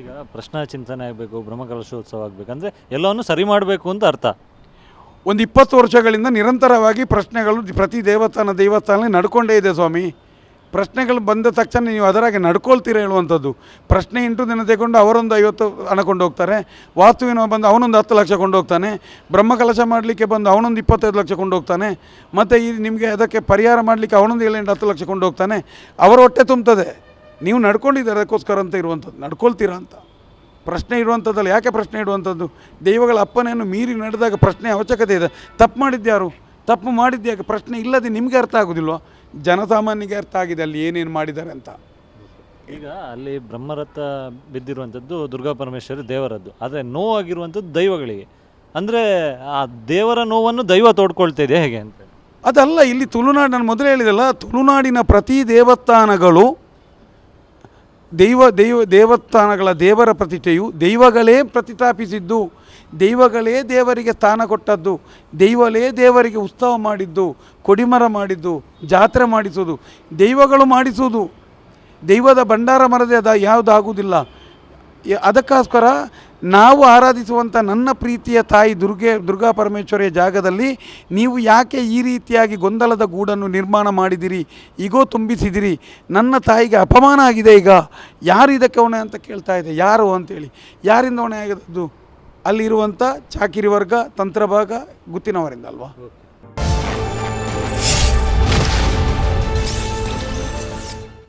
ಈಗ ಪ್ರಶ್ನಾ ಚಿಂತನೆ ಆಗಬೇಕು, ಬ್ರಹ್ಮಕಲಶೋತ್ಸವ ಆಗಬೇಕಂದ್ರೆ ಎಲ್ಲವನ್ನು ಸರಿ ಮಾಡಬೇಕು ಅಂತ ಅರ್ಥ. ಒಂದು ಇಪ್ಪತ್ತು ವರ್ಷಗಳಿಂದ ನಿರಂತರವಾಗಿ ಪ್ರಶ್ನೆಗಳು ಪ್ರತಿ ದೇವಸ್ಥಾನ ದೇವಸ್ಥಾನ ನಡ್ಕೊಂಡೇ ಇದೆ ಸ್ವಾಮಿ. ಪ್ರಶ್ನೆಗಳು ಬಂದ ತಕ್ಷಣ ನೀವು ಅದರಾಗೆ ನಡ್ಕೊಳ್ತೀರ ಹೇಳುವಂಥದ್ದು. ಪ್ರಶ್ನೆ ಎಂಟು ದಿನ ತಗೊಂಡು ಅವರೊಂದು ಐವತ್ತು ಹಣ ಕೊಂಡು ಹೋಗ್ತಾರೆ. ವಾಸ್ತುವಿನ ಬಂದು ಅವನೊಂದು ಹತ್ತು ಲಕ್ಷ ಕೊಂಡು ಹೋಗ್ತಾನೆ. ಬ್ರಹ್ಮಕಲಶ ಮಾಡಲಿಕ್ಕೆ ಬಂದು ಅವನೊಂದು ಇಪ್ಪತ್ತೈದು ಲಕ್ಷ ಕೊಂಡು ಹೋಗ್ತಾನೆ. ಮತ್ತು ಈ ನಿಮಗೆ ಅದಕ್ಕೆ ಪರಿಹಾರ ಮಾಡಲಿಕ್ಕೆ ಅವನೊಂದು ಏಳೆಂಟು ಹತ್ತು ಲಕ್ಷ ಕೊಂಡು ಹೋಗ್ತಾನೆ. ಅವರ ಹೊಟ್ಟೆ ತುಂಬ್ತದೆ. ನೀವು ನಡ್ಕೊಂಡಿದ್ದಾರೆ ಅದಕ್ಕೋಸ್ಕರ ಅಂತ ಇರುವಂಥದ್ದು. ನಡ್ಕೊಳ್ತೀರಾ ಅಂತ. ಪ್ರಶ್ನೆ ಇರುವಂಥದ್ದಲ್ಲ ಯಾಕೆ ಪ್ರಶ್ನೆ ಇಡುವಂಥದ್ದು? ದೈವಗಳ ಅಪ್ಪನೆಯನ್ನು ಮೀರಿ ನಡೆದಾಗ ಪ್ರಶ್ನೆ ಅವಶ್ಯಕತೆ ಇದೆ. ತಪ್ಪು ಮಾಡಿದ್ಯಾರು ತಪ್ಪು ಮಾಡಿದ್ಯಾಕೆ ಪ್ರಶ್ನೆ ಇಲ್ಲದೆ ನಿಮಗೆ ಅರ್ಥ ಆಗೋದಿಲ್ವೋ? ಜನಸಾಮಾನ್ಯಗೆ ಅರ್ಥ ಆಗಿದೆ ಅಲ್ಲಿ ಏನೇನು ಮಾಡಿದ್ದಾರೆ ಅಂತ. ಈಗ ಅಲ್ಲಿ ಬ್ರಹ್ಮರಥ ಬಿದ್ದಿರುವಂಥದ್ದು ದುರ್ಗಾ ಪರಮೇಶ್ವರಿ ದೇವರದ್ದು. ಆದರೆ ನೋವಾಗಿರುವಂಥದ್ದು ದೈವಗಳಿಗೆ. ಅಂದರೆ ಆ ದೇವರ ನೋವನ್ನು ದೈವ ತೋಡ್ಕೊಳ್ತಾ ಇದೆ ಹೇಗೆ ಅಂತ ಅದಲ್ಲ ಇಲ್ಲಿ ತುಳುನಾಡು ನಾನು ಮೊದಲೇ ಹೇಳಿದಲ್ಲ ತುಳುನಾಡಿನ ಪ್ರತಿ ದೇವಸ್ಥಾನಗಳು ದೈವ ದೈವ, ದೇವಸ್ಥಾನಗಳ ದೇವರ ಪ್ರತಿಷ್ಠೆಯು ದೈವಗಳೇ ಪ್ರತಿಷ್ಠಾಪಿಸಿದ್ದು, ದೈವಗಳೇ ದೇವರಿಗೆ ಸ್ಥಾನ ಕೊಟ್ಟದ್ದು ದೈವಲೇ ದೇವರಿಗೆ ಉತ್ಸವ ಮಾಡಿದ್ದು, ಕೊಡಿಮರ ಮಾಡಿದ್ದು, ಜಾತ್ರೆ ಮಾಡಿಸೋದು, ದೈವಗಳು ಮಾಡಿಸುವುದು ದೈವದ ಭಂಡಾರ ಮರದೇ ಅದ ಯಾವುದಾಗುವುದಿಲ್ಲ ಅದಕ್ಕೋಸ್ಕರ ನಾವು ಆರಾಧಿಸುವಂಥ ನನ್ನ ಪ್ರೀತಿಯ ತಾಯಿ ದುರ್ಗೆ, ದುರ್ಗಾ ಪರಮೇಶ್ವರಿಯ ಜಾಗದಲ್ಲಿ ನೀವು ಯಾಕೆ ಈ ರೀತಿಯಾಗಿ ಗೊಂದಲದ ಗೂಡನ್ನು ನಿರ್ಮಾಣ ಮಾಡಿದಿರಿ, ಈಗೋ ತುಂಬಿಸಿದಿರಿ, ನನ್ನ ತಾಯಿಗೆ ಅಪಮಾನ ಆಗಿದೆ ಈಗ, ಯಾರು ಇದಕ್ಕೆ ಹೊಣೆ ಅಂತ ಕೇಳ್ತಾ ಇದೆ, ಯಾರು ಅಂತೇಳಿ. ಯಾರಿಂದ ಹೊಣೆ ಆಗಿದ್ದು ಅಲ್ಲಿರುವಂಥ ಚಾಕಿರಿ ವರ್ಗ, ತಂತ್ರಭಾಗ ಗುತ್ತಿನವರಿಂದ ಅಲ್ವಾ?